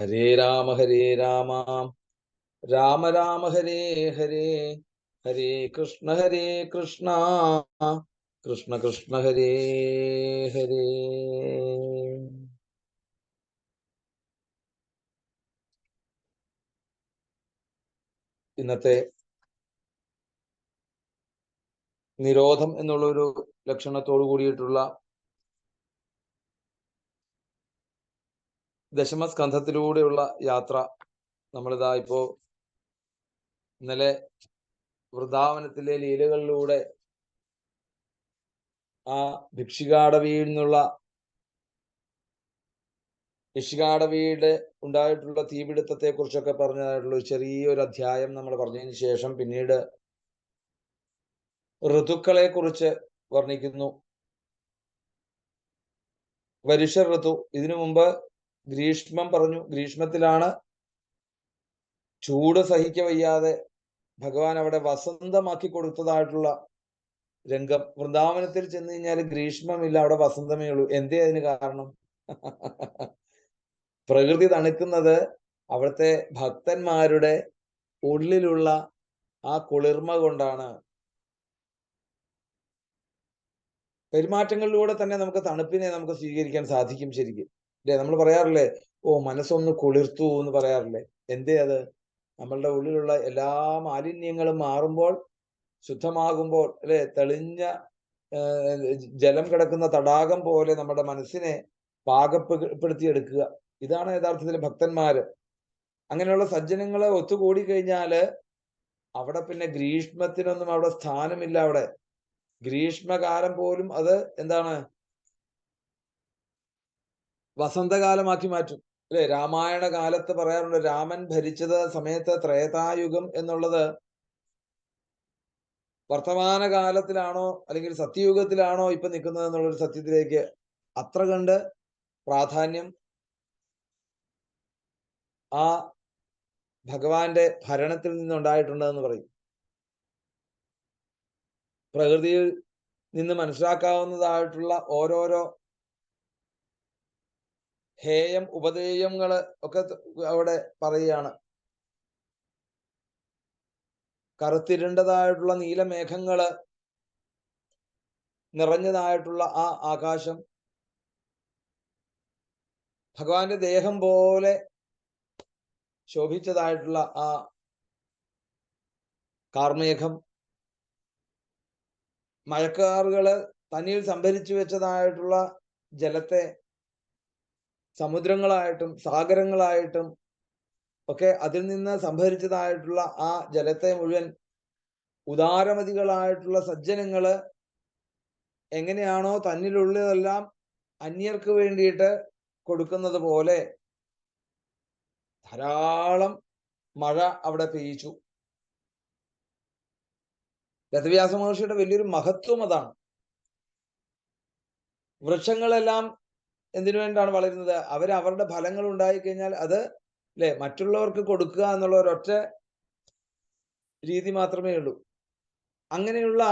ഹരേ രാമ ഹരേ രാമ. രാമ രാമ ഹരേ ഹരേ. ഹരേ കൃഷ്ണ ഹരേ കൃഷ്ണ. കൃഷ്ണ കൃഷ്ണ ഹരേ ഹരേ. ഇന്നത്തെ നിരോധം എന്നുള്ളൊരു ലക്ഷണത്തോടു കൂടിയിട്ടുള്ള ദശമസ്കന്ധത്തിലൂടെയുള്ള യാത്ര നമ്മളിതാ ഇപ്പോ ഇന്നലെ വൃന്ദാവനത്തിലെ ലീലകളിലൂടെ ആ ഭിക്ഷികാടവിയിൽ നിന്നുള്ള ഭിക്ഷികാടവിയുടെ ഉണ്ടായിട്ടുള്ള തീപിടുത്തത്തെ കുറിച്ചൊക്കെ പറഞ്ഞതായിട്ടുള്ള ഒരു ചെറിയൊരു അധ്യായം നമ്മൾ പറഞ്ഞതിന് ശേഷം പിന്നീട് ഋതുക്കളെ കുറിച്ച് വർണിക്കുന്നു. വരുഷ ഋതു. ഇതിനു മുമ്പ് ഗ്രീഷ്മം പറഞ്ഞു. ഗ്രീഷ്മത്തിലാണ് ചൂട് സഹിക്ക വയ്യാതെ ഭഗവാൻ അവിടെ വസന്തമാക്കി കൊടുത്തതായിട്ടുള്ള രംഗം. വൃന്ദാവനത്തിൽ ചെന്ന് കഴിഞ്ഞാൽ ഗ്രീഷ്മമില്ല അവിടെ വസന്തമേ ഉള്ളൂ. എന്തേ അതിന് കാരണം? പ്രകൃതി തണുക്കുന്നത് അവിടുത്തെ ഭക്തന്മാരുടെ ഉള്ളിലുള്ള ആ കുളിർമ കൊണ്ടാണ്. പെരുമാറ്റങ്ങളിലൂടെ തന്നെ നമുക്ക് തണുപ്പിനെ നമുക്ക് സ്വീകരിക്കാൻ സാധിക്കും ശരിക്കും. അല്ലെ നമ്മൾ പറയാറില്ലേ ഓ മനസ്സൊന്ന് കുളിർത്തു എന്ന് പറയാറില്ലേ? എന്തേ അത്? നമ്മളുടെ ഉള്ളിലുള്ള എല്ലാ മാലിന്യങ്ങളും മാറുമ്പോൾ ശുദ്ധമാകുമ്പോൾ അല്ലെ? തെളിഞ്ഞ ജലം കിടക്കുന്ന തടാകം പോലെ നമ്മുടെ മനസ്സിനെ പാകപ്പെടുത്തിയെടുക്കുക ഇതാണ് യഥാർത്ഥത്തിൽ ഭക്തന്മാര്. അങ്ങനെയുള്ള സജ്ജനങ്ങളെ ഒത്തുകൂടി കഴിഞ്ഞാൽ അവിടെ പിന്നെ ഗ്രീഷ്മത്തിനൊന്നും അവിടെ സ്ഥാനമില്ല അവിടെ. ഗ്രീഷ്മകാലം പോലും അത് എന്താണ് വസന്തകാലമാക്കി മാറ്റും. അല്ലെ? രാമായണ കാലത്ത് പറയാറുണ്ട് രാമൻ ഭരിച്ചത് സമയത്ത് ത്രേതായുഗം എന്നുള്ളത് വർത്തമാന കാലത്തിലാണോ അല്ലെങ്കിൽ സത്യയുഗത്തിലാണോ ഇപ്പൊ നിൽക്കുന്നത് എന്നുള്ളൊരു സത്യത്തിലേക്ക് അത്ര കണ്ട് പ്രാധാന്യം ആ ഭഗവാന്റെ ഭരണത്തിൽ നിന്നുണ്ടായിട്ടുണ്ട് എന്ന് പറയും. പ്രകൃതിയിൽ നിന്ന് മനസ്സിലാക്കാവുന്നതായിട്ടുള്ള ഓരോരോ ഹേയം ഉപദേയങ്ങൾ ഒക്കെ അവിടെ പറയുകയാണ്. കറുത്തിരണ്ടതായിട്ടുള്ള നീലമേഘങ്ങൾ നിറഞ്ഞതായിട്ടുള്ള ആ ആകാശം. ഭഗവാന്റെ ദേഹം പോലെ ശോഭിച്ചതായിട്ടുള്ള ആ കാർമേഘം. മഴക്കാറുകൾ തനിയിൽ സംഭരിച്ചു വെച്ചതായിട്ടുള്ള ജലത്തെ സമുദ്രങ്ങളായിട്ടും സാഗരങ്ങളായിട്ടും ഒക്കെ അതിൽ നിന്ന് സംഭരിച്ചതായിട്ടുള്ള ആ ജലത്തെ മുഴുവൻ ഉദാരമതികളായിട്ടുള്ള സജ്ജനങ്ങൾ എങ്ങനെയാണോ തന്നിലുള്ളതെല്ലാം അന്യർക്ക് വേണ്ടിയിട്ട് കൊടുക്കുന്നത് പോലെ ധാരാളം മഴ അവിടെ പെയ്യിച്ചു. രഥവ്യാസ മഹർഷിയുടെ വലിയൊരു മഹത്വം അതാണ്. വൃക്ഷങ്ങളെല്ലാം എന്തിനു വേണ്ടാണ് വളരുന്നത്? അവർ അവരുടെ ഫലങ്ങൾ ഉണ്ടായി കഴിഞ്ഞാൽ അത് അല്ലെ മറ്റുള്ളവർക്ക് കൊടുക്കുക എന്നുള്ള ഒരൊറ്റ രീതി മാത്രമേ ഉള്ളൂ. അങ്ങനെയുള്ള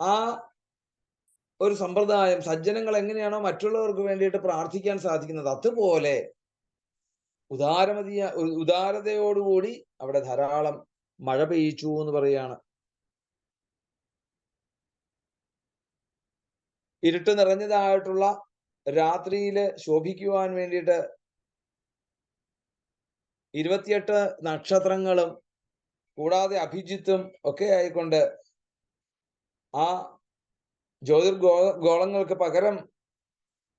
ആ ഒരു സമ്പ്രദായം സജ്ജനങ്ങൾ എങ്ങനെയാണോ മറ്റുള്ളവർക്ക് വേണ്ടിയിട്ട് പ്രാർത്ഥിക്കാൻ സാധിക്കുന്നത് അതുപോലെ ഉദാരമതിയ ഉദാരതയോടുകൂടി അവിടെ ധാരാളം മഴ പെയ്യിച്ചു എന്ന് പറയുകയാണ്. ഇരുട്ട് നിറഞ്ഞതായിട്ടുള്ള രാത്രിയിൽ ശോഭിക്കുവാൻ വേണ്ടിയിട്ട് ഇരുപത്തിയെട്ട് നക്ഷത്രങ്ങളും കൂടാതെ അഭിജിത്തും ഒക്കെ ആയിക്കൊണ്ട് ആ ജ്യോതിർഗോ ഗോളങ്ങൾക്ക് പകരം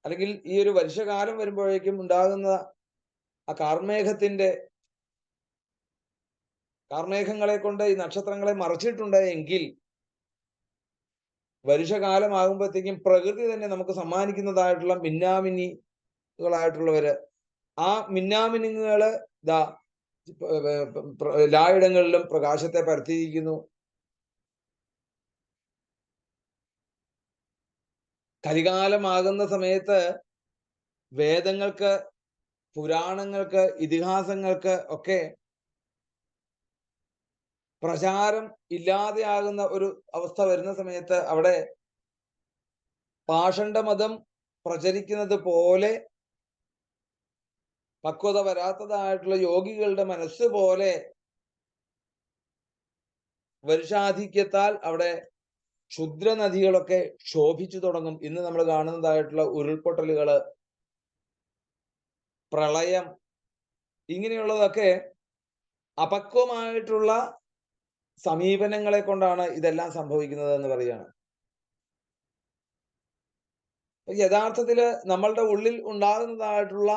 അല്ലെങ്കിൽ ഈ ഒരു വർഷകാലം വരുമ്പോഴേക്കും ഉണ്ടാകുന്ന ആ കാർമേഘത്തിന്റെ കാർമേഘങ്ങളെ കൊണ്ട് ഈ നക്ഷത്രങ്ങളെ മറച്ചിട്ടുണ്ട് എങ്കിൽ വരുഷകാലമാകുമ്പോഴത്തേക്കും പ്രകൃതി തന്നെ നമുക്ക് സമ്മാനിക്കുന്നതായിട്ടുള്ള മിന്നാമിനികളായിട്ടുള്ളവര് ആ മിന്നാമിനുകൾ ഇതാ എല്ലായിടങ്ങളിലും പ്രകാശത്തെ പരത്തിയിരിക്കുന്നു. കലികാലമാകുന്ന സമയത്ത് വേദങ്ങൾക്ക് പുരാണങ്ങൾക്ക് ഇതിഹാസങ്ങൾക്ക് ഒക്കെ പ്രചാരം ഇല്ലാതെയാകുന്ന ഒരു അവസ്ഥ വരുന്ന സമയത്ത് അവിടെ പാഷണ്ഡമതം പ്രചരിക്കുന്നത് പോലെ പക്വത വരാത്തതായിട്ടുള്ള യോഗികളുടെ മനസ്സ് പോലെ വരുഷാധിക്യത്താൽ അവിടെ ക്ഷുദ്ര നദികളൊക്കെ ശോഭിച്ചു തുടങ്ങും. ഇന്ന് നമ്മൾ കാണുന്നതായിട്ടുള്ള ഉരുൾപൊട്ടലുകൾ പ്രളയം ഇങ്ങനെയുള്ളതൊക്കെ അപക്വമായിട്ടുള്ള സമീപനങ്ങളെ കൊണ്ടാണ് ഇതെല്ലാം സംഭവിക്കുന്നത് എന്ന് പറയുകയാണ് യഥാർത്ഥത്തിൽ നമ്മളുടെ ഉള്ളിൽ ഉണ്ടാകുന്നതായിട്ടുള്ള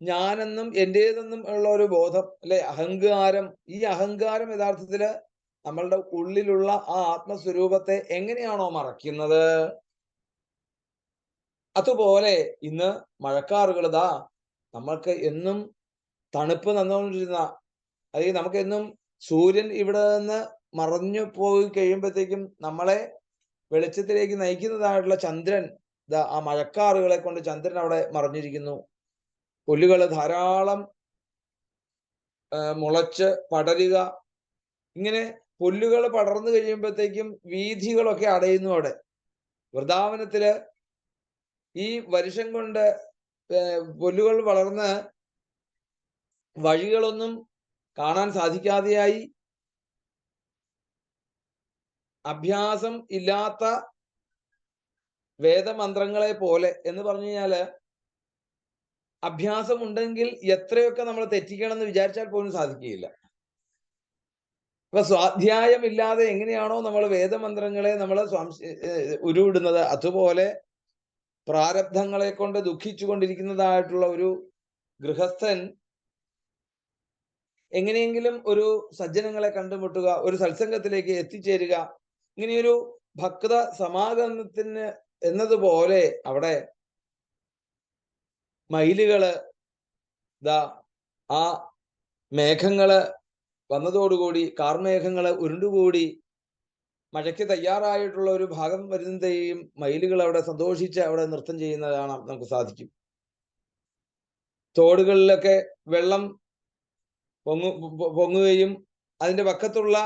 ഞാനെന്നും എന്റേതെന്നും ഉള്ള ഒരു ബോധം അല്ലെ അഹങ്കാരം ഈ അഹങ്കാരം യഥാർത്ഥത്തിൽ നമ്മളുടെ ഉള്ളിലുള്ള ആ ആത്മസ്വരൂപത്തെ എങ്ങനെയാണോ മറയ്ക്കുന്നത്? അതുപോലെ ഇന്ന് മഴക്കാറുകൾ ഇതാ നമ്മൾക്ക് എന്നും തണുപ്പ് തന്നുകൊണ്ടിരുന്ന അല്ലെങ്കിൽ നമുക്ക് എന്നും സൂര്യൻ ഇവിടെ നിന്ന് മറഞ്ഞു പോയി കഴിയുമ്പോഴത്തേക്കും നമ്മളെ വെളിച്ചത്തിലേക്ക് നയിക്കുന്നതായിട്ടുള്ള ചന്ദ്രൻ ആ മഴക്കാറുകളെ കൊണ്ട് ചന്ദ്രൻ അവിടെ മറഞ്ഞിരിക്കുന്നു. പുല്ലുകൾ ധാരാളം മുളച്ച് പടരുക. ഇങ്ങനെ പുല്ലുകൾ പടർന്നു കഴിയുമ്പോഴത്തേക്കും വീഥികളൊക്കെ അടയുന്നു അവിടെ. വൃന്ദാവനത്തിൽ ഈ വരുഷം കൊണ്ട് പുല്ലുകൾ വളർന്ന് വഴികളൊന്നും കാണാൻ സാധിക്കാതെയായി അഭ്യാസം ഇല്ലാത്ത വേദമന്ത്രങ്ങളെ പോലെ എന്ന് പറഞ്ഞു കഴിഞ്ഞാൽ അഭ്യാസം ഉണ്ടെങ്കിൽ എത്രയൊക്കെ നമ്മൾ തെറ്റിക്കണം എന്ന് വിചാരിച്ചാൽ പോലും സാധിക്കുകയില്ല. ഇപ്പൊ സ്വാധ്യായം ഇല്ലാതെ എങ്ങനെയാണോ നമ്മൾ വേദമന്ത്രങ്ങളെ നമ്മൾ ഉരുവിടുന്നത് അതുപോലെ പ്രാരബ്ധങ്ങളെ കൊണ്ട് ദുഃഖിച്ചു കൊണ്ടിരിക്കുന്നതായിട്ടുള്ള ഒരു ഗൃഹസ്ഥൻ എങ്ങനെയെങ്കിലും ഒരു സജ്ജനങ്ങളെ കണ്ടുമുട്ടുക ഒരു സത്സംഗത്തിലേക്ക് എത്തിച്ചേരുക. ഇങ്ങനെയൊരു ഭക്ത സമാഗമത്തിന് എന്നതുപോലെ അവിടെ മയിലുകൾ ദാ ആ മേഘങ്ങൾ വന്നതോടുകൂടി കാർമേഘങ്ങൾ ഉരുണ്ടുകൂടി മഴയ്ക്ക് തയ്യാറായിട്ടുള്ള ഒരു ഭാഗം വരുന്നതെയും മയിലുകൾ അവിടെ സന്തോഷിച്ച് അവിടെ നൃത്തം ചെയ്യുന്നതാണ് നമുക്ക് സാധിക്കും. തോടുകളിലൊക്കെ വെള്ളം പൊങ്ങു പൊങ്ങുകയും അതിന്റെ പക്കത്തുള്ള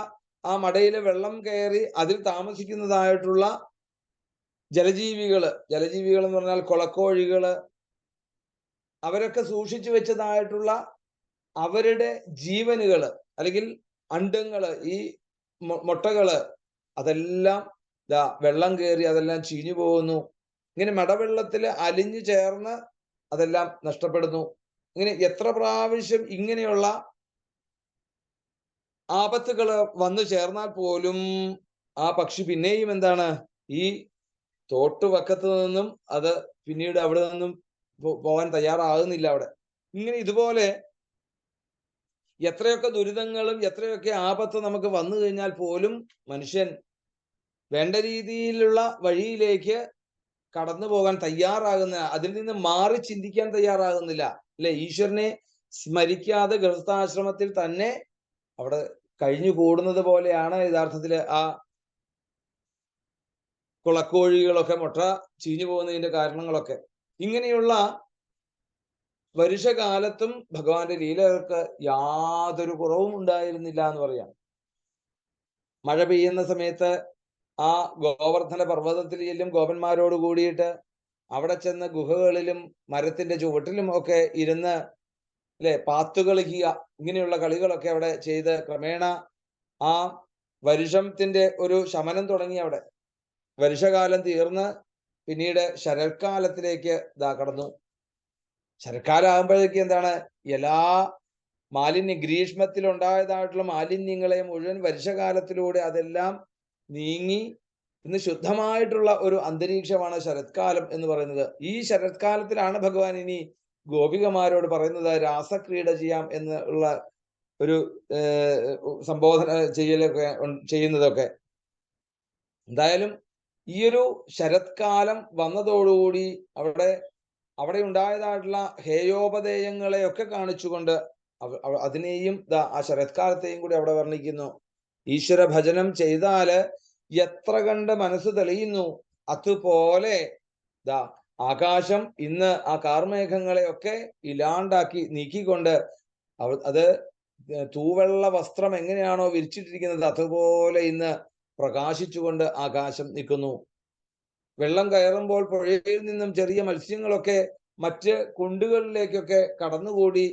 ആ മടയിലെ വെള്ളം കയറി അതിൽ താമസിക്കുന്നതായിട്ടുള്ള ജലജീവികൾ ജലജീവികൾ എന്ന് പറഞ്ഞാൽ കൊളക്കോഴികൾ അവരൊക്കെ സൂക്ഷിച്ചു വെച്ചതായിട്ടുള്ള അവരുടെ ജീവനുകൾ അല്ലെങ്കിൽ അണ്ടങ്ങൾ ഈ മുട്ടകൾ അതെല്ലാം ഇതാ വെള്ളം കയറി അതെല്ലാം ചീഞ്ഞു പോകുന്നു. ഇങ്ങനെ മടവെള്ളത്തിൽ അലിഞ്ഞു ചേർന്ന് അതെല്ലാം നഷ്ടപ്പെടുന്നു. ഇങ്ങനെ എത്ര പ്രാവശ്യം ഇങ്ങനെയുള്ള ആപത്തുകൾ വന്നു ചേർന്നാൽ പോലും ആ പക്ഷി പിന്നെയും എന്താണ് ഈ തോട്ടുവക്കത്ത് നിന്നും അത് പിന്നീട് അവിടെ നിന്നും പോകാൻ തയ്യാറാകുന്നില്ല അവിടെ. ഇങ്ങനെ ഇതുപോലെ എത്രയൊക്കെ ദുരിതങ്ങളും എത്രയൊക്കെ ആപത്ത് നമുക്ക് വന്നു കഴിഞ്ഞാൽ പോലും മനുഷ്യൻ വേണ്ട രീതിയിലുള്ള വഴിയിലേക്ക് കടന്നു പോകാൻ തയ്യാറാകുന്ന അതിൽ നിന്ന് മാറി ചിന്തിക്കാൻ തയ്യാറാകുന്നില്ല. അല്ലെ? ഈശ്വരനെ സ്മരിക്കാതെ ഗൃഹസ്ഥാശ്രമത്തിൽ തന്നെ അവിടെ കഴിഞ്ഞു കൂടുന്നത് പോലെയാണ് യഥാർത്ഥത്തിൽ ആ കുളക്കോഴികളൊക്കെ മുട്ട ചീഞ്ഞു പോകുന്നതിന്റെ കാരണങ്ങളൊക്കെ. ഇങ്ങനെയുള്ള വരുഷകാലത്തും ഭഗവാന്റെ ലീലകൾക്ക് യാതൊരു കുറവും ഉണ്ടായിരുന്നില്ല എന്ന് പറയാം. മഴ പെയ്യുന്ന സമയത്ത് ആ ഗോവർദ്ധന പർവതത്തിൽ ചെല്ലും ഗോപന്മാരോട് കൂടിയിട്ട് അവിടെ ചെന്ന് ഗുഹകളിലും മരത്തിന്റെ ചുവട്ടിലും ഒക്കെ ഇരുന്ന് അല്ലെ പാത്തുകളി ഇങ്ങനെയുള്ള കളികളൊക്കെ അവിടെ ചെയ്ത് ക്രമേണ ആ വരുഷത്തിന്റെ ഒരു ശമനം തുടങ്ങി അവിടെ. വരുഷകാലം തീർന്ന് പിന്നീട് ശരൽക്കാലത്തിലേക്ക് ഇതാ കടന്നു. ശരൽക്കാലാകുമ്പോഴേക്ക് എന്താണ്? എല്ലാ മാലിന്യ ഗ്രീഷ്മത്തിൽ ഉണ്ടായതായിട്ടുള്ള മാലിന്യങ്ങളെ മുഴുവൻ വർഷകാലത്തിലൂടെ അതെല്ലാം നീങ്ങി ഇന്ന് ശുദ്ധമായിട്ടുള്ള ഒരു അന്തരീക്ഷമാണ് ശരത്കാലം എന്ന് പറയുന്നത്. ഈ ശരത്കാലത്തിലാണ് ഭഗവാൻ ഇനി ഗോപികമാരോട് പറയുന്നത് രാസക്രീഡ ചെയ്യാം എന്ന് ഉള്ള ഒരു സംബോധന ചെയ്യലൊക്കെ ചെയ്യുന്നതൊക്കെ. എന്തായാലും ഈ ഒരു ശരത്കാലം വന്നതോടുകൂടി അവിടെ അവിടെ ഉണ്ടായതായിട്ടുള്ള ഹേയോപദേയങ്ങളെയൊക്കെ കാണിച്ചുകൊണ്ട് അതിനെയും ആ ശരത്കാലത്തെയും കൂടി അവിടെ വർണിക്കുന്നു. ഈശ്വര ഭജനം ചെയ്താൽ എത്ര കണ്ട് മനസ്സ് തെളിയുന്നു. അതുപോലെ ദാ ആകാശം ഇന്ന് ആ കാർമേഘങ്ങളെയൊക്കെ ഇല്ലാണ്ടാക്കി നീക്കിക്കൊണ്ട് അവ അത് തൂവെള്ള വസ്ത്രം എങ്ങനെയാണോ വിരിച്ചിട്ടിരിക്കുന്നത് അതുപോലെ ഇന്ന് പ്രകാശിച്ചുകൊണ്ട് ആകാശം നിൽക്കുന്നു. വെള്ളം കയറുമ്പോൾ പുഴയിൽ നിന്നും ചെറിയ മത്സ്യങ്ങളൊക്കെ മറ്റ് കുണ്ടുകളിലേക്കൊക്കെ കടന്നുകൂടി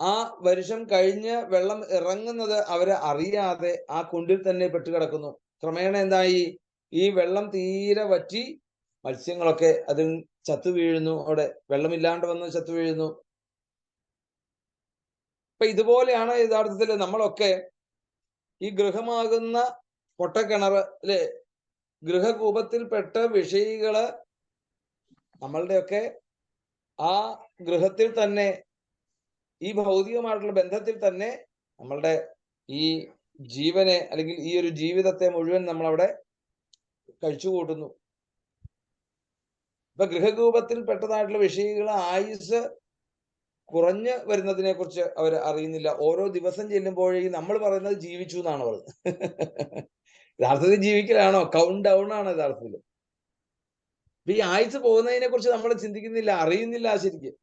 ആ വരുഷം കഴിഞ്ഞ് വെള്ളം ഇറങ്ങുന്നത് അവരെ അറിയാതെ ആ കുണ്ടിൽ തന്നെ പെട്ടുകിടക്കുന്നു. ക്രമേണ എന്തായി? ഈ വെള്ളം തീരെ വറ്റി മത്സ്യങ്ങളൊക്കെ അതിൽ ചത്തു വീഴുന്നു. അവിടെ വെള്ളമില്ലാണ്ട് വന്ന് ചത്തു വീഴുന്നു. അപ്പൊ ഇതുപോലെയാണ് യഥാർത്ഥത്തിൽ നമ്മളൊക്കെ ഈ ഗൃഹമാകുന്ന പൊട്ടക്കിണറിലെ ഗൃഹകൂപത്തിൽപ്പെട്ട വിഷയികൾ നമ്മളുടെയൊക്കെ ആ ഗൃഹത്തിൽ തന്നെ ഈ ഭൗതികമായിട്ടുള്ള ബന്ധത്തിൽ തന്നെ നമ്മളുടെ ഈ ജീവനെ അല്ലെങ്കിൽ ഈ ഒരു ജീവിതത്തെ മുഴുവൻ നമ്മൾ അവിടെ കഴിച്ചു കൂട്ടുന്നു. ഇപ്പൊ ഗൃഹകൂപത്തിൽ പെട്ടതായിട്ടുള്ള വിഷയികൾ ആയുസ് കുറഞ്ഞ് വരുന്നതിനെ കുറിച്ച് അവർ അറിയുന്നില്ല. ഓരോ ദിവസം ചെല്ലുമ്പോഴേക്കും നമ്മൾ പറയുന്നത് ജീവിച്ചു എന്നാണ് പറയുന്നത്. യഥാർത്ഥത്തിൽ ജീവിക്കലാണോ? കൗണ്ട് ഡൗൺ ആണ് യഥാർത്ഥത്തിൽ. ഈ ആയുസ് പോകുന്നതിനെ കുറിച്ച് നമ്മൾ ചിന്തിക്കുന്നില്ല അറിയുന്നില്ല ശരിക്കും.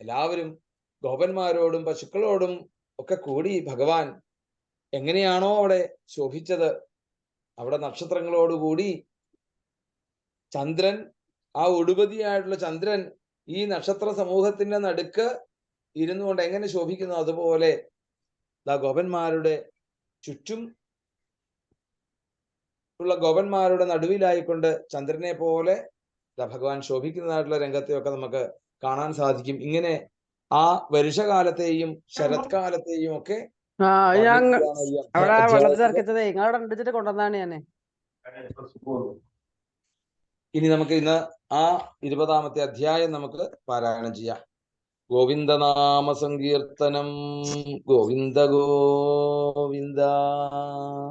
എല്ലാവരും ഗോപന്മാരോടും പശുക്കളോടും ഒക്കെ കൂടി ഭഗവാൻ എങ്ങനെയാണോ അവിടെ ശോഭിച്ചത് അവിടെ നക്ഷത്രങ്ങളോടുകൂടി ചന്ദ്രൻ ആ ഒടുപതിയായിട്ടുള്ള ചന്ദ്രൻ ഈ നക്ഷത്ര സമൂഹത്തിന്റെ നടുക്ക് ഇരുന്നു കൊണ്ട് എങ്ങനെ ശോഭിക്കുന്നു? അതുപോലെ ദാ ഗോപന്മാരുടെ ചുറ്റും ഉള്ള ഗോപന്മാരുടെ നടുവിലായിക്കൊണ്ട് ചന്ദ്രനെ പോലെ ഭഗവാൻ ശോഭിക്കുന്നതായിട്ടുള്ള രംഗത്തെയൊക്കെ നമുക്ക് കാണാൻ സാധിക്കും. ഇങ്ങനെ ആ വരുഷകാലത്തെയും ശരത്കാലത്തെയും ഒക്കെ ഈ അവിടെ. വെള്ളത്തിൽ ഇറക്കിച്ചതേ നിങ്ങളവിടെ ഉണ്ടിച്ചിട്ട് കൊണ്ടുവന്നാണ് ഞാൻ. ഇനി നമുക്ക് ഇന്ന് ആ ഇരുപതാമത്തെ അധ്യായം നമുക്ക് പാരായണം ചെയ്യാം. ഗോവിന്ദനാമ സങ്കീർത്തനം. ഗോവിന്ദ ഗോവിന്ദ.